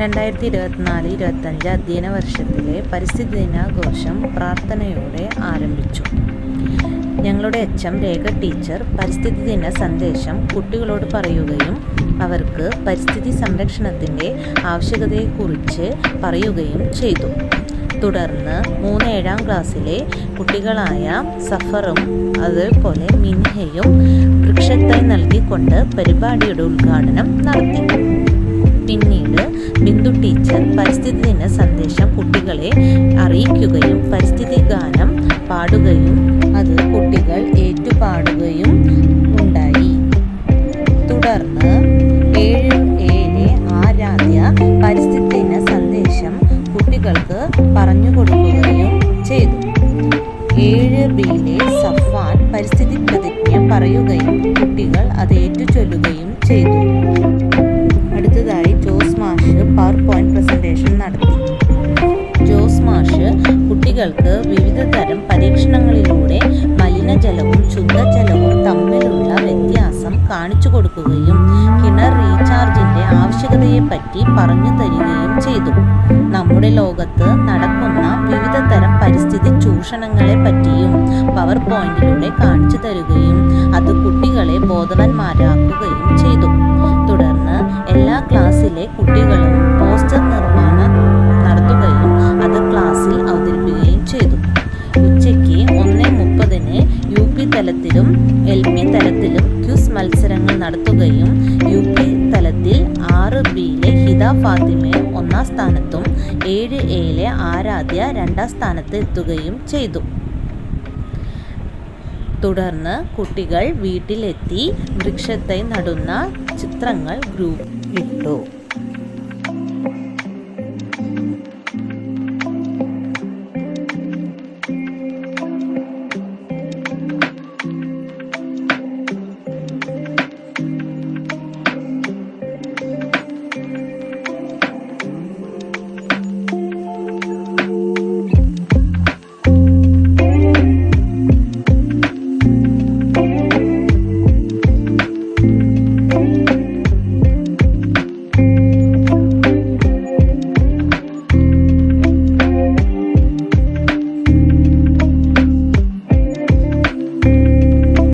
രണ്ടായിരത്തി ഇരുപത്തിനാല് ഇരുപത്തഞ്ച് അധ്യയന വർഷത്തിലെ പരിസ്ഥിതി ദിനാഘോഷം പ്രാർത്ഥനയോടെ ആരംഭിച്ചു. ഞങ്ങളുടെ എച്ച് എം രേഖ ടീച്ചർ പരിസ്ഥിതി ദിന സന്ദേശം കുട്ടികളോട് പറയുകയും അവർക്ക് പരിസ്ഥിതി സംരക്ഷണത്തിന്റെ ആവശ്യകതയെക്കുറിച്ച് പറയുകയും ചെയ്തു. തുടർന്ന് മൂന്ന് ഏഴാം ക്ലാസ്സിലെ കുട്ടികളായ സഫറും അതുപോലെ മിൻഹയും വൃക്ഷത്തൈ നൽകിക്കൊണ്ട് പരിപാടിയുടെ ഉദ്ഘാടനം നടത്തി. സന്ദേശം കുട്ടികളെ അറിയിക്കുകയും പരിസ്ഥിതി ഗാനം പാടുകയും അത് കുട്ടികൾ ഏറ്റുപാടുകയും ഉണ്ടായി. തുടർന്ന് ഏഴ് ഏഴ് ആരാധ്യ പരിസ്ഥിതി ദിന സന്ദേശം കുട്ടികൾക്ക് പറഞ്ഞു കൊടുക്കുകയും ചെയ്തു. ഏഴ് ബിയിലെ സഫാൻ പരിസ്ഥിതി പ്രതിജ്ഞ പറയുകയും കുട്ടികൾ അത് ഏറ്റുചൊല്ലുകയും ചെയ്തു. കുട്ടികൾക്ക് വിവിധ തരം പരീക്ഷണങ്ങളിലൂടെ മലിനജലവും ശുദ്ധജലവും തമ്മിലുള്ള വ്യത്യാസം കാണിച്ചു കൊടുക്കുകയും കിണർ റീചാർജിന്റെ ആവശ്യകതയെപ്പറ്റി പറഞ്ഞു തരികയും ചെയ്തു. നമ്മുടെ ലോകത്ത് നടക്കുന്ന വിവിധ തരം പരിസ്ഥിതി ചൂഷണങ്ങളെ പറ്റിയും പവർ പോയിന്റിലൂടെ കാണിച്ചു തരുകയും അത് കുട്ടികളെ ബോധവാന്മാരാക്കുകയും ചെയ്തു. തുടർന്ന് എല്ലാ ക്ലാസ്സിലെ കുട്ടികളും അവതരിപ്പിക്കുകയും ചെയ്തു. ഉച്ചയ്ക്ക് ഒന്ന് മുപ്പതിന് യു പി തലത്തിലും എൽ പി തലത്തിലും ക്യൂസ് മത്സരങ്ങൾ നടത്തുകയും യു പി തലത്തിൽ ആറ് ബിയിലെ ഹിത ഫാത്തിമ ഒന്നാം സ്ഥാനത്തും ഏഴ് എയിലെ ആരാധ്യ രണ്ടാം സ്ഥാനത്ത് എത്തുകയും ചെയ്തു. തുടർന്ന് കുട്ടികൾ വീട്ടിലെത്തി വൃക്ഷത്തൈ നടുന്ന ചിത്രങ്ങൾ ഗ്രൂപ്പ് ഇട്ടു.